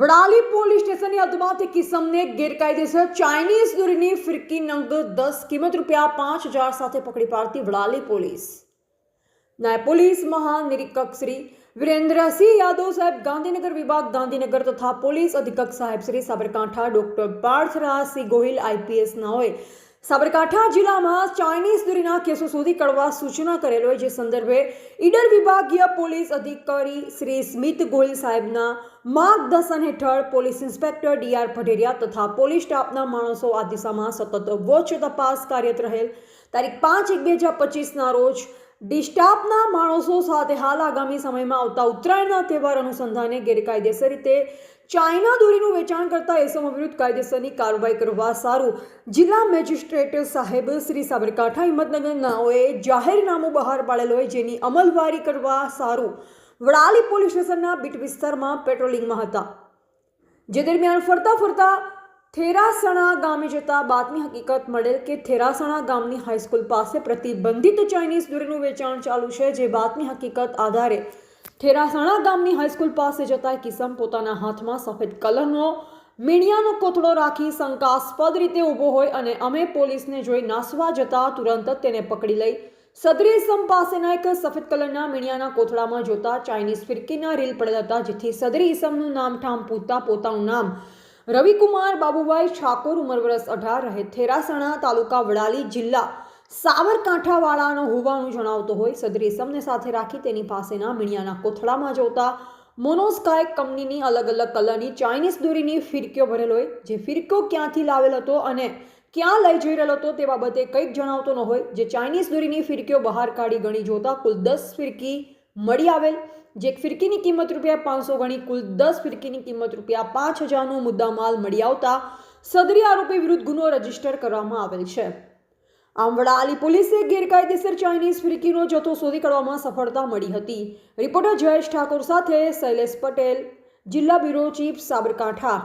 Vadali police સ્ટેશનની હદમાંથી કિસમને ગેરકાયદેસર Chinese દોરીની ફિરકી નંગ દસ કિંમત રૂપિયા પાંચ હજાર સાથે પકડી પાડતી વડાલી પોલીસ. નાયબ પોલીસ મહાનિરીક્ષક શ્રી વિરેન્દ્રસિંહ યાદવ સાહેબ, ગાંધીનગર વિભાગ ગાંધીનગર તથા પોલીસ અધિક્ષક સાહેબ શ્રી સાબરકાંઠા ડોક્ટર પાર્થરાજસિંહ ગોહિલ, આઈપીએસ નાઓએ સાબરકાંઠા જિલ્લામાં ચાઇનીઝ દોરીના કેસો શોધી કાઢવા સૂચના કરેલ હોય, જે સંદર્ભે ઈડર વિભાગીય પોલીસ અધિકારી શ્રી સ્મિત ગોયલ સાહેબના માર્ગદર્શન હેઠળ પોલીસ ઇન્સ્પેક્ટર ડીઆર ભટેરિયા તથા પોલીસ સ્ટાફના માણસો આ દિશામાં સતત વોચ તપાસ કાર્યરત રહેલ. તારીખ પાંચ એક બે હજાર પચીસના રોજ ડિસ્ટાફના માણસો સાથે હાલ આગામી સમયમાં આવતા ઉત્તરાયણના તહેવાર અનુસંધાને ગેરકાયદેસર રીતે ચાઇના દોરીનું વેચાણ કરતા એસમો વિરુદ્ધ કાયદેસરની કાર્યવાહી કરવા સારું જિલ્લા મેજિસ્ટ્રેટ સાહેબ શ્રી સાબરકાંઠા હિંમતનગરનાઓએ જાહેરનામું બહાર પાડેલું હોય જેની અમલવારી કરવા સારું. વડાલી પોલીસ સ્ટેશનના બીટ વિસ્તારમાં પેટ્રોલિંગમાં હતા. જે દરમિયાન ફરતા ફરતા થેરાસણા ગામે જતા બાતમી હકીકત મળેલ કે થેરાસણા ગામની હાઈસ્કૂલ પાસે પ્રતિબંધિત ચાઇનીઝ દોરીનું વેચાણ ચાલુ છે જે બાતમી હકીકત આધારે થેરાસણા ગામની હાઈસ્કૂલ પાસે જતા કિસમ પોતાના હાથમાં સફેદ કલરનો મીણિયાનો કોથળો રાખી શંકાસ્પદ રીતે ઊભો હોય અને અમે પોલીસને જોઈ નાસવા જતા તુરંત જ તેને પકડી લઈ સદરી ઇસમ પાસેના એક સફેદ કલરના મીણિયાના કોથળામાં જોતા ચાઇનીઝ ફિરકીના રીલ પડેલા હતા, જેથી સદરી ઇસમનું નામ ઠામ પૂછતા પોતાનું નામ રવિકુમાર બાબુભાઈ ઠાકોર ઉંમર વર્ષ અઢાર, રહે થેરાસણા તાલુકા વડાલી જિલ્લા સાબરકાંઠાવાળાનો હોવાનું જણાવતો હોય સદરી સાથે રાખી તેની પાસેના મીણિયાના કોથળામાં જોતા મોનોસ્કાય કંપનીની અલગ અલગ કલરની ચાઇનીઝ દોરીની ફિરકીઓ ભરેલો હોય, જે ફિરકીઓ ક્યાંથી લાવેલ હતો અને ક્યાં લઈ જઈ રહેલો હતો તે બાબતે કંઈક જણાવતો ન હોય, જે ચાઇનીઝ દોરીની ફિરકીઓ બહાર કાઢી ગણી જોતા કુલ દસ ફિરકી મળી આવેલ, જે ફિરકીની કિંમત રૂપિયા પાંચસો ગણી, કુલ દસ ફિરકીની કિંમત રૂપિયા પાંચ હજારનો મુદ્દામાલ મળી આવતા સદરી આરોપી વિરુદ્ધ ગુનો રજિસ્ટર કરવામાં આવેલ છે. આમ વડાલી પોલીસે ગેરકાયદેસર ચાઇનીઝ ફિરકીનો જથ્થો શોધી કાઢવામાં સફળતા મળી હતી. રિપોર્ટર જયેશ ઠાકોર સાથે શૈલેષ પટેલ, જિલ્લા બ્યુરો ચીફ સાબરકાંઠા.